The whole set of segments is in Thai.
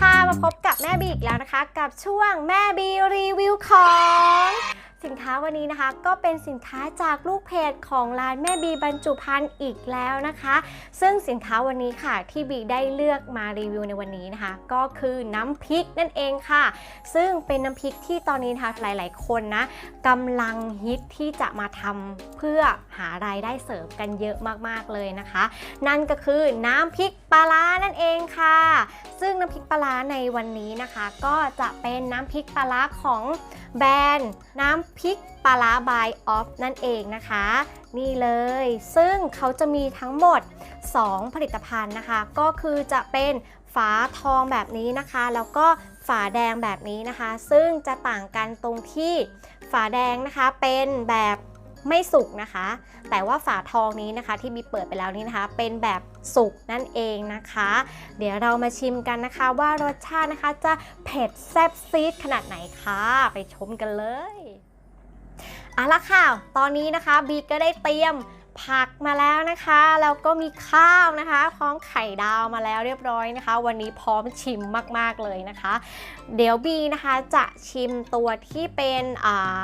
ค่ะมาพบกับแม่บีอีกแล้วนะคะ กับช่วงแม่บีรีวิวของ สินค้าวันนี้นะคะ ก็เป็นสินค้าจากลูกเพจของร้านแม่บีบรรจุภัณฑ์อีกแล้วนะคะ ซึ่งสินค้าวันนี้ค่ะที่บีได้เลือกมารีวิวในวันนี้นะคะ ก็คือน้ำพริกนั่นเองค่ะ ซึ่งเป็นน้ำพริกที่ตอนนี้นะคะหลาย ๆ คนนะกำลังฮิตที่จะมาทำเพื่อหารายได้เสริมกันเยอะมากๆเลยนะคะ นั่นก็คือน้ำพริก ปลาร้านั่นเองค่ะ ซึ่งน้ำพริกปลาร้าในวันนี้นะคะ ก็จะเป็นน้ำพริกปลาร้าของแบรนด์น้ำพริกปลาร้าบายออฟนั่นเองนะคะ นี่เลย ซึ่งเขาจะมีทั้งหมด 2 ผลิตภัณฑ์นะคะ ก็คือจะเป็นฝาทองแบบนี้นะคะ แล้วก็ฝาแดงแบบนี้นะคะ ซึ่งจะต่างกันตรงที่ฝาแดงนะคะเป็นแบบ ไม่สุกนะคะ แต่ว่าฝาทองนี้นะคะที่มีเปิดไปแล้วนี้นะคะ เป็นแบบสุกนั่นเองนะคะ เดี๋ยวเรามาชิมกันนะคะว่ารสชาตินะคะจะเผ็ดแซ่บซีดขนาดไหนคะ ไปชมกันเลยเอาละค่ะ ตอนนี้นะคะบีก็ได้เตรียมผักมาแล้วนะคะ แล้วก็มีข้าวนะคะพร้อมไข่ดาวมาแล้วเรียบร้อยนะคะ วันนี้พร้อมชิมมาก ๆ เลยนะคะ เดี๋ยวบีนะคะจะชิมตัวที่เป็นอ่า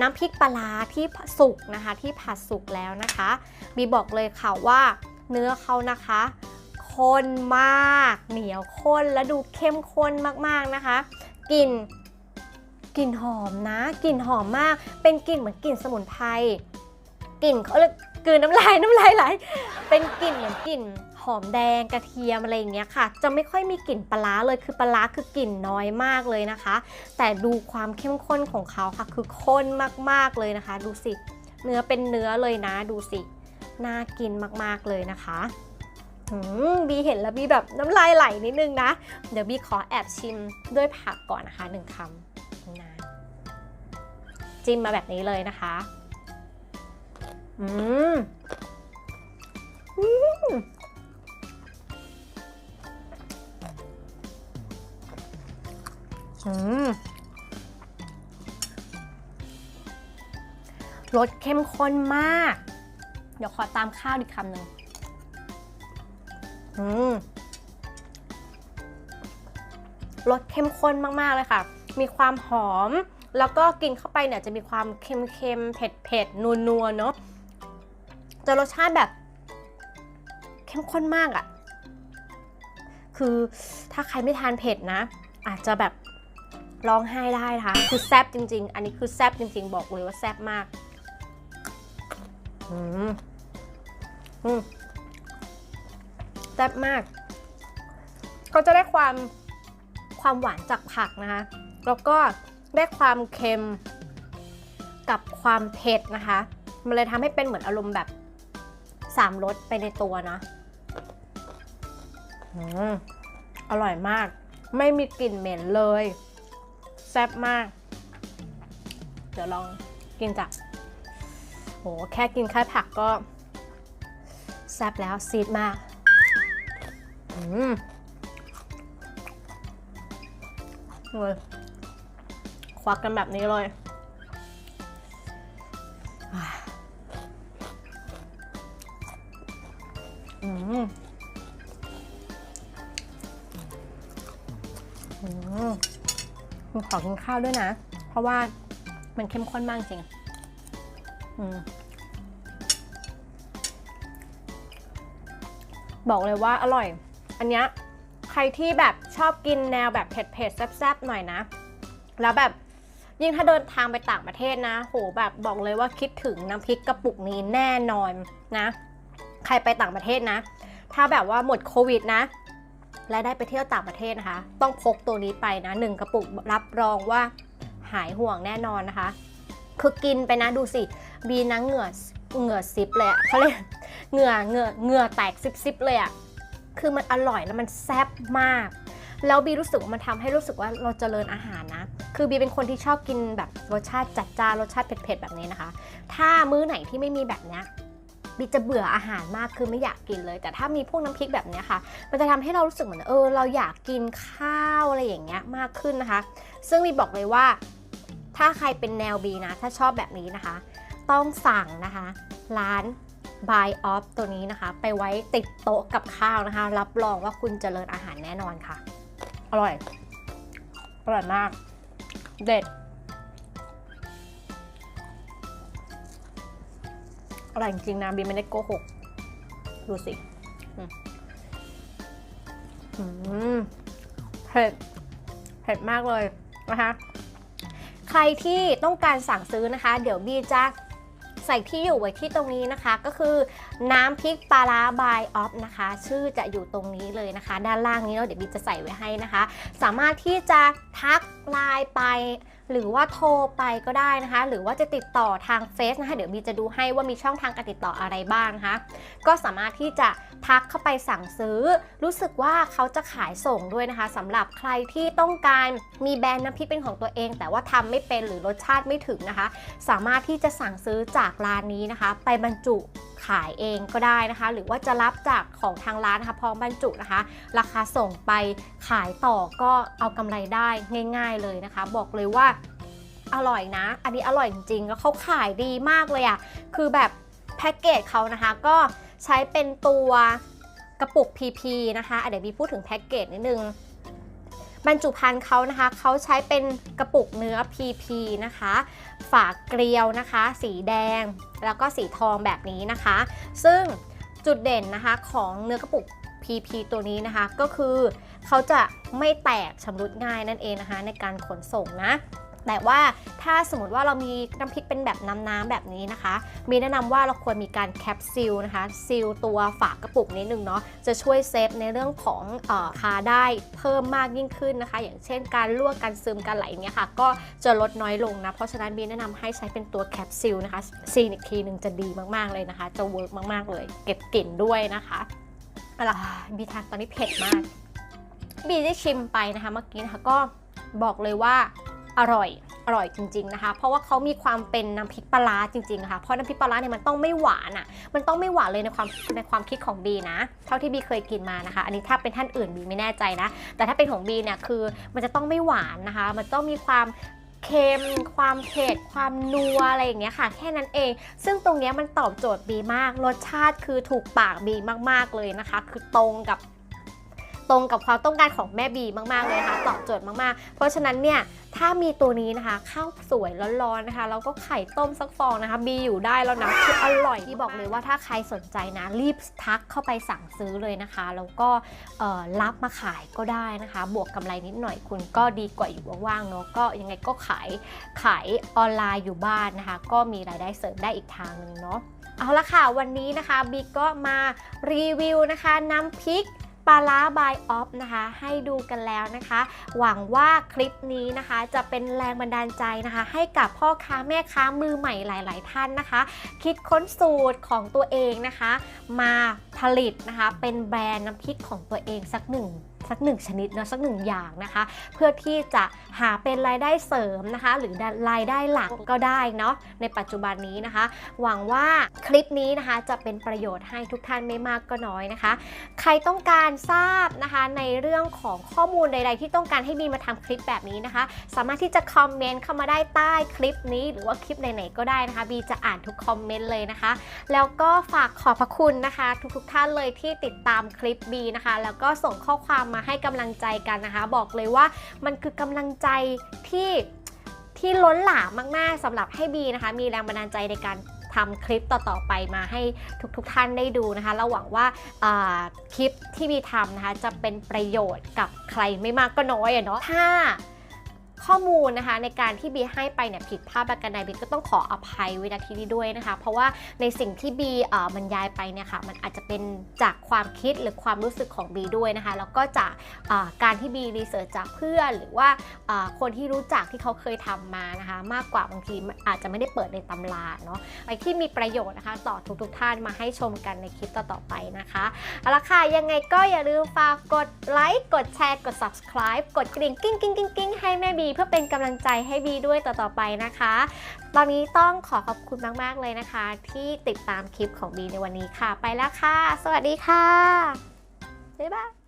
น้ำพริกปลาที่สุกนะคะที่ผัดสุกแล้วนะคะบีบอกเลยค่ะว่าเนื้อเขานะคะข้นมากเหนียวข้นและดูเข้มข้นมากๆนะคะกลิ่นกลิ่นหอมนะกลิ่นหอมมาก เป็นกลิ่นเหมือนกลิ่นสมุนไพรกลิ่นเขาเลยกลืนน้ำลายน้ำลายไหลเป็นกลิ่นเหมือนกลิ่น หอมแดงกระเทียมอะไรอย่างเงี้ยค่ะ จะไม่ค่อยมีกลิ่นปลาเลยคือปลาคือกลิ่นน้อยมากเลยนะคะ แต่ดูความเข้มข้นของเขาค่ะ คือข้นมากๆเลยนะคะ ดูสิ เนื้อเป็นเนื้อเลยนะ ดูสิน่ากินมากๆเลยนะคะบีเห็นแล้วบีแบบน้ำลายไหลนิดนึงนะ เดี๋ยวบีขอแอบชิมด้วยผักก่อนนะคะหนึ่งคำนะจิ้มมาแบบนี้เลยนะคะ อืม รสเข้มข้นมาก เดี๋ยวขอตามข้าวอีกคำหนึ่งรสเข้มข้นมากๆเลยค่ะ มีความหอม แล้วก็กินเข้าไปเนี่ยจะมีความเค็มๆ เผ็ดๆ นัวๆ เนอะจะรสชาติแบบ เข้มข้นมากอะ่ะ คือถ้าใครไม่ทานเผ็ดนะ อาจจะแบบ ร้องไห้ได้นะคะ คือแซบจริง ๆ อันนี้คือแซบจริง ๆ บอกเลยว่าแซบมาก อืมอืมแซ่บมากก็จะได้ความความหวานจากผักนะคะ แล้วก็ได้ความเค็มกับความเผ็ดนะคะ มันเลยทำให้เป็นเหมือนอารมณ์แบบสามรสไปในตัวเนาะอืมอร่อยมาก ไม่มีกลิ่นเหม็นเลย แซ่บมาก เดี๋ยวลองกินจากโหแค่กินแค่ผักก็ แซ่บแล้วซีดมากอืมเลยควักกันแบบนี้เลยอ่าอืม อืมขอกินข้าวด้วยนะ เพราะว่ามันเข้มข้นมากจริง อืมบอกเลยว่าอร่อย อันเนี้ยใครที่แบบชอบกินแนวแบบเผ็ดๆแซ่บๆหน่อยนะ แล้วแบบยิ่งถ้าเดินทางไปต่างประเทศนะ โหแบบบอกเลยว่าคิดถึงน้ำพริกกระปุกนี้แน่นอนนะ ใครไปต่างประเทศนะ ถ้าแบบว่าหมดโควิดนะ และได้ไปเที่ยวต่างประเทศนะคะ ต้องพกตัวนี้ไปนะหนึ่งกระปุกรับรองว่าหายห่วงแน่นอนนะคะ คือกินไปนะดูสิบีนะเหงื่อเหงื่อซิปเลยอะเขาเรียกเหงื่อเหงื่อเหงื่อแตกซิบซิบเลยอะคือมันอร่อยแล้วมันแซ่บมาก แล้วบีรู้สึกว่ามันทำให้รู้สึกว่าเราเจริญอาหารนะ คือบีเป็นคนที่ชอบกินแบบรสชาติจัดจ้านรสชาติเผ็ดๆแบบนี้นะคะ ถ้ามื้อไหนที่ไม่มีแบบเนี้ บีจะเบื่ออาหารมากคือไม่อยากกินเลย แต่ถ้ามีพวกน้ำพริกแบบนี้ค่ะ มันจะทำให้เรารู้สึกเหมือนเออ เราอยากกินข้าวอะไรอย่างเงี้ยมากขึ้นนะคะ ซึ่งบีบอกเลยว่า ถ้าใครเป็นแนวบีนะ ถ้าชอบแบบนี้นะคะ ต้องสั่งนะคะ ร้าน Buy Off ตัวนี้นะคะ ไปไว้ติดโต๊ะกับข้าวนะคะ รับรองว่าคุณเจริญอาหารแน่นอนค่ะ อร่อย อร่อยมาก เด็ด ร่อยจริงๆนะบีไม่ได้โกหกดูสิเผ็ดเผ็ดมากเลยนะคะ ใครที่ต้องการสั่งซื้อนะคะ เดี๋ยวบีจะใส่ที่อยู่ไว้ที่ตรงนี้นะคะ ก็คือน้ำพริกปลาร้าบายออฟนะคะ ชื่อจะอยู่ตรงนี้เลยนะคะ ด้านล่างนี้เนาะเดี๋ยวบีจะใส่ไว้ให้นะคะ สามารถที่จะทักไลน์ไป หรือว่าโทรไปก็ได้นะคะ หรือว่าจะติดต่อทางเฟซนะคะ เดี๋ยวบีจะดูให้ว่ามีช่องทางการติดต่ออะไรบ้างนะคะก็สามารถที่จะทักเข้าไปสั่งซื้อ รู้สึกว่าเขาจะขายส่งด้วยนะคะสำหรับใครที่ต้องการมีแบรนด์น้ำพริกเป็นของตัวเอง แต่ว่าทำไม่เป็นหรือรสชาติไม่ถึงนะคะ สามารถที่จะสั่งซื้อจากร้านนี้นะคะ ไปบรรจุ ขายเองก็ได้นะคะ หรือว่าจะรับจากของทางร้านนะคะพร้อมบรรจุนะคะ ราคาส่งไปขายต่อก็เอากำไรได้ง่าย ๆเลยนะคะ บอกเลยว่าอร่อยนะ อันนี้อร่อยจริงๆแล้วเขาขายดีมากเลยอะ่ะคือแบบแพ็กเกจเขานะคะก็ใช้เป็นตัวกระปุก PP นะคะอะเดี๋ยวบีพูดถึงแพ็กเกจนิดนึง บรรจุภัณฑ์เขานะคะเขาใช้เป็นกระปุกเนื้อ PP นะคะ ฝากเกลียวนะคะ สีแดงแล้วก็สีทองแบบนี้นะคะ ซึ่งจุดเด่นนะคะของเนื้อกระปุก PP ตัวนี้นะคะก็คือเขาจะไม่แตกชำรุดง่ายนั่นเองนะคะ ในการขนส่งนะ แต่ว่าถ้าสมมติว่าเรามีน้ำพริกเป็นแบบน้ำๆแบบนี้นะคะ มีแนะนำว่าเราควรมีการแคปซิลนะคะซีลตัวฝากระปุกนิดนึงเนาะจะช่วยเซฟในเรื่องของออคาได้เพิ่มมากยิ่งขึ้นนะคะ อย่างเช่นการลวกการซึมการไหลเนี่ยค่ะ ก็จะลดน้อยลงนะ เพราะฉะนั้นบีแนะนำให้ใช้เป็นตัวแคปซิลนะคะซีนอีกทีหนึ่งจะดีมากๆเลยนะคะ จะเวิร์กมากๆเลย เก็บกลิ่นด้วยนะคะอาล่ะบีทานตอนนี้เผ็ดมากบีได้ชิมไปนะคะเมื่อกี้นะคะก็บอกเลยว่า อร่อยอร่อยจริงๆนะคะ เพราะว่าเขามีความเป็นน้ำพริกปลาจริงๆค่ะ เพราะน้ำพริกปลาร้าเนี่ยมันต้องไม่หวานอะ มันต้องไม่หวานเลยในความในความคิดของบีนะ เท่าที่บีเคยกินมานะคะ อันนี้ถ้าเป็นท่านอื่นบีไม่แน่ใจนะ แต่ถ้าเป็นของบีเนี่ยคือมันจะต้องไม่หวานนะคะ มันต้องมีความเค็มความเผ็ดความนัวอะไรอย่างเงี้ยค่ะ แค่นั้นเอง ซึ่งตรงเนี้ยมันตอบโจทย์บีมาก รสชาติคือถูกปากบีมากๆเลยนะคะ คือตรงกับ ตรงกับความต้องการของแม่บีมากๆเลยนะคะตอบโจทย์มากๆ เพราะฉะนั้นเนี่ยถ้ามีตัวนี้นะคะข้าวสวยร้อนๆนะคะแล้วก็ไข่ต้มสักฟองนะคะ บีอยู่ได้แล้วนะคืออร่อยที่บอกเลยว่าถ้าใครสนใจนะ รีบทักเข้าไปสั่งซื้อเลยนะคะ แล้วก็รับมาขายก็ได้นะคะ บวกกำไรนิดหน่อยคุณก็ดีกว่าอยู่ว่างๆเนาะก็ยังไงก็ขายขายออนไลน์อยู่บ้านนะคะ ก็มีรายได้เสริมได้อีกทางหนึ่งเนาะเอาละค่ะวันนี้นะคะบีก็มารีวิวนะคะน้ำพริกาล้าบายออฟนะคะ ให้ดูกันแล้วนะคะ หวังว่าคลิปนี้นะคะ จะเป็นแรงบันดาลใจนะคะ ให้กับพ่อค้าแม่ค้ามือใหม่หลาย ๆ ท่านนะคะ คิดค้นสูตรของตัวเองนะคะ มาผลิตนะคะ เป็นแบรนด์น้ำพริกของตัวเองสักหนึ่ง สักหนึ่งชนิดเนาะสักหนึ่งอย่างนะคะ เพื่อที่จะหาเป็นรายได้เสริมนะคะ หรือรายได้หลักก็ได้เนาะในปัจจุบันนี้นะคะ หวังว่าคลิปนี้นะคะจะเป็นประโยชน์ให้ทุกท่านไม่มากก็น้อยนะคะ ใครต้องการทราบนะคะในเรื่องของข้อมูลใด ๆ ที่ต้องการให้บีมาทำคลิปแบบนี้นะคะ สามารถที่จะคอมเมนต์เข้ามาได้ใต้คลิปนี้ หรือว่าคลิปไหนๆก็ได้นะคะบีจะอ่านทุกคอมเมนต์เลยนะคะ แล้วก็ฝากขอบพระคุณนะคะ ทุกๆท่านเลยที่ติดตามคลิปบีนะคะ แล้วก็ส่งข้อความมาให้กำลังใจกันนะคะ บอกเลยว่ามันคือกำลังใจที่ที่ล้นหลามมากๆสำหรับให้บีนะคะ มีแรงบันดาลใจในการทำคลิปต่อๆไปมาให้ทุกๆท่านได้ดูนะคะเราหวังว่าาคลิปที่บีทำนะคะจะเป็นประโยชน์กับใครไม่มากก็น้อยอะเนาะถ้า ข้อมูลนะคะในการที่บีให้ไปเนี่ยผิดพลาดประการใดบีก็ต้องขออภัยไว้ณที่นี้ด้วยนะคะ เพราะว่าในสิ่งที่บีเอ่อบรรยายไปเนี่ยค่ะมันอาจจะเป็นจากความคิดหรือความรู้สึกของบีด้วยนะคะ แล้วก็จากการที่บีรีเสิร์ชจากเพื่อนหรือว่าคนที่รู้จักที่เขาเคยทำมานะคะ มากกว่าบางทีอาจจะไม่ได้เปิดในตำราเนาะไปที่มีประโยชน์นะคะ ต่อทุกๆท่านมาให้ชมกันในคลิปต่อๆไปนะคะเอาละค่ะยังไงก็อย่าลืมฝากกดไลค์กดแชร์กด subscribe กดกริ่งกิ้งกิ้งกิ้งกิ้งให้แม่บีเพื่อเป็นกำลังใจให้บีด้วยต่อๆไปนะคะ ตอนนี้ต้องขอขอบคุณมากๆเลยนะคะ ที่ติดตามคลิปของบีในวันนี้ค่ะ ไปแล้วค่ะ สวัสดีค่ะบ๊ายบาย